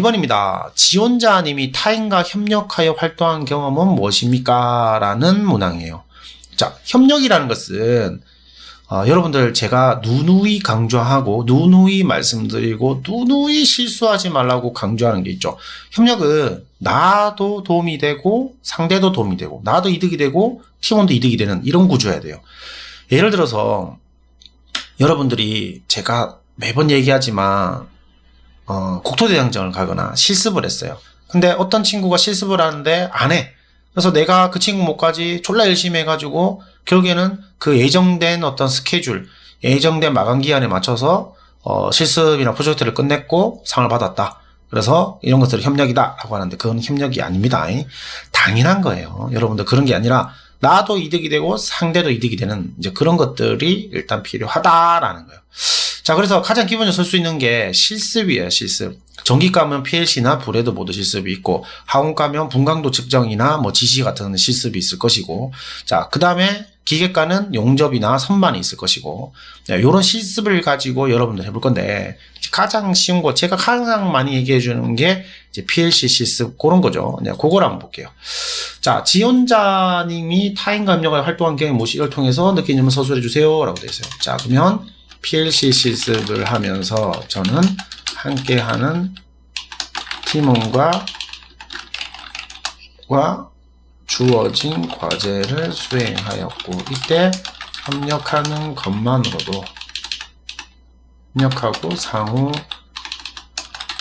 2번입니다. 지원자님이 타인과 협력하여 활동한 경험은 무엇입니까? 라는 문항이에요. 자, 협력이라는 것은 어, 여러분들 제가 누누이 강조하고 누누이 말씀드리고 누누이 실수하지 말라고 강조하는 게 있죠. 협력은 나도 도움이 되고 상대도 도움이 되고 나도 이득이 되고 팀원도 이득이 되는 이런 구조여야 돼요. 예를 들어서 여러분들이 제가 매번 얘기하지만 어, 국토대장정을 가거나 실습을 했어요. 근데 어떤 친구가 실습을 하는데 안 해. 그래서 내가 그 친구 못까지 졸라 열심히 해가지고 결국에는 그 예정된 어떤 스케줄, 예정된 마감 기한에 맞춰서 어, 실습이나 프로젝트를 끝냈고 상을 받았다. 그래서 이런 것들을 협력이다라고 하는데 그건 협력이 아닙니다. 당연한 거예요. 여러분들 그런 게 아니라 나도 이득이 되고 상대도 이득이 되는 이제 그런 것들이 일단 필요하다라는 거예요. 자, 그래서 가장 기본적으로 쓸 수 있는 게 실습이에요, 실습. 전기 가면 PLC나 불에도 모두 실습이 있고, 하원 가면 분강도 측정이나 뭐 지시 같은 실습이 있을 것이고, 자, 그 다음에 기계가는 용접이나 선반이 있을 것이고, 이런 실습을 가지고 여러분들 해볼 건데, 가장 쉬운 거, 제가 가장 많이 얘기해 주는 게 이제 PLC 실습, 그런 거죠. 네, 그걸 한번 볼게요. 자, 지원자님이 타인과 협력을 활동한 경험이 무엇이를 통해서 느낀 점을 서술해 주세요. 라고 되어 있어요. 자, 그러면 PLC 실습을 하면서 저는 함께하는 팀원과 와 주어진 과제를 수행하였고 이때 협력하는 것만으로도 협력하고 상호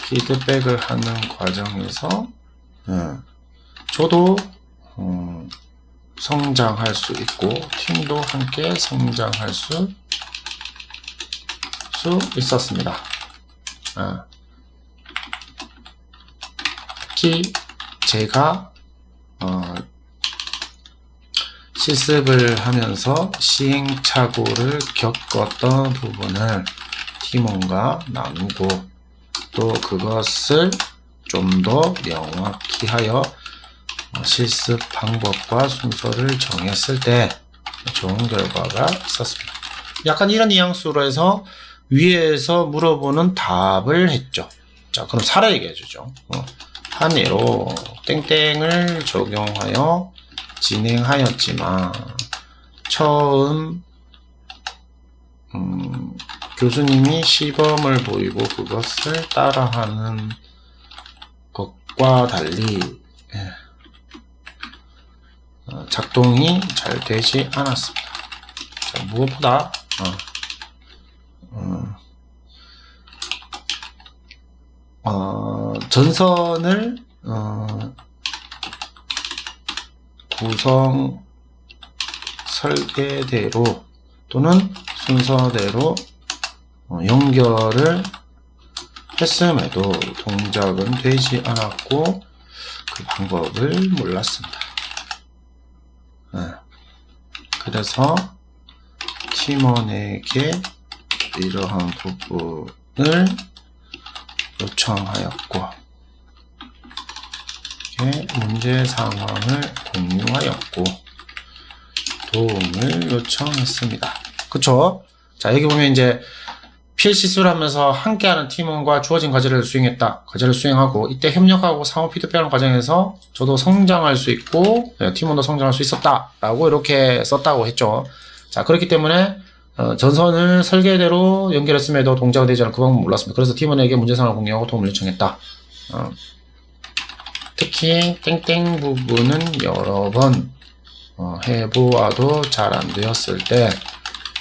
피드백을 하는 과정에서 음, 저도 음, 성장할 수 있고 팀도 함께 성장할 수, 수 있었습니다. 아. 특히 제가 어, 실습을 하면서 시행착오를 겪었던 부분을 팀원과 나누고 또 그것을 좀 더 명확히 하여 어, 실습 방법과 순서를 정했을 때 좋은 결과가 있었습니다. 약간 이런 뉘앙스로 해서 위에서 물어보는 답을 했죠. 자, 그럼 사례 얘기해 주죠. 어, 한 예로 땡땡을 적용하여 진행하였지만 처음 음, 교수님이 시범을 보이고 그것을 따라하는 것과 달리 예, 어, 작동이 잘 되지 않았습니다. 자, 무엇보다 어, 어, 전선을 어, 구성 설계대로 또는 순서대로 어, 연결을 했음에도 동작은 되지 않았고 그 방법을 몰랐습니다. 네. 그래서 팀원에게 이러한 부분을 요청하였고 문제 상황을 공유하였고 도움을 요청했습니다. 그쵸? 자 여기 보면 이제 수를 하면서 함께하는 팀원과 주어진 과제를 수행했다. 과제를 수행하고 이때 협력하고 상호 피드백하는 과정에서 저도 성장할 수 있고 네, 팀원도 성장할 수 있었다 라고 이렇게 썼다고 했죠. 자 그렇기 때문에 어, 전선을 설계대로 연결했음에도 동작이 되지 않은 그 방법 몰랐습니다. 그래서 팀원에게 문제상을 공유하고 도움을 요청했다. 어, 특히 땡땡 부분은 여러 번 어, 해보아도 잘 안 되었을 때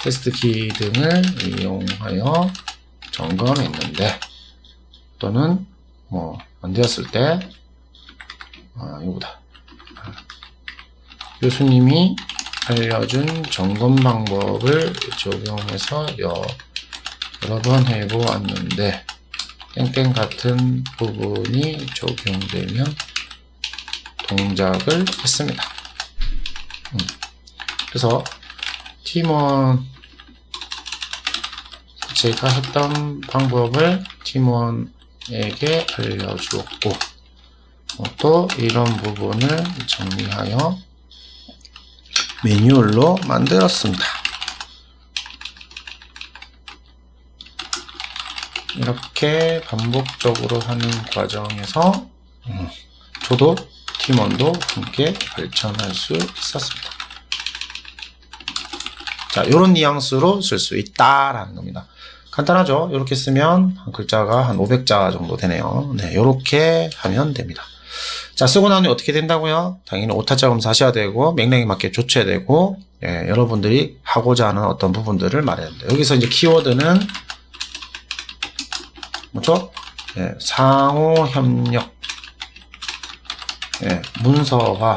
테스트 키 등을 이용하여 점검했는데 또는 뭐 안 되었을 때 아, 이거다 교수님이 알려준 점검 방법을 적용해서 여러 번 해보았는데 땡땡 같은 부분이 적용되면 동작을 했습니다. 음. 그래서 팀원 제가 했던 방법을 팀원에게 알려주었고 어, 또 이런 부분을 정리하여 매뉴얼로 만들었습니다. 이렇게 반복적으로 하는 과정에서 음, 저도 팀원도 함께 발전할 수 있었습니다. 자, 이런 뉘앙스로 쓸 수 있다라는 겁니다. 간단하죠? 이렇게 쓰면 한 글자가 한 500자 정도 되네요. 네, 이렇게 하면 됩니다. 자, 쓰고 나면 어떻게 된다고요? 당연히 오타자 검사하셔야 되고, 맥락에 맞게 조쳐야 되고, 예, 여러분들이 하고자 하는 어떤 부분들을 말해야 됩니다. 여기서 이제 키워드는, 뭐죠? 예, 상호 협력, 예, 문서화,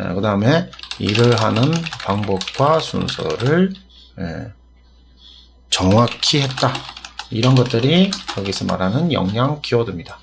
예, 그 다음에 일을 하는 방법과 순서를, 예, 정확히 했다. 이런 것들이 여기서 말하는 역량 키워드입니다.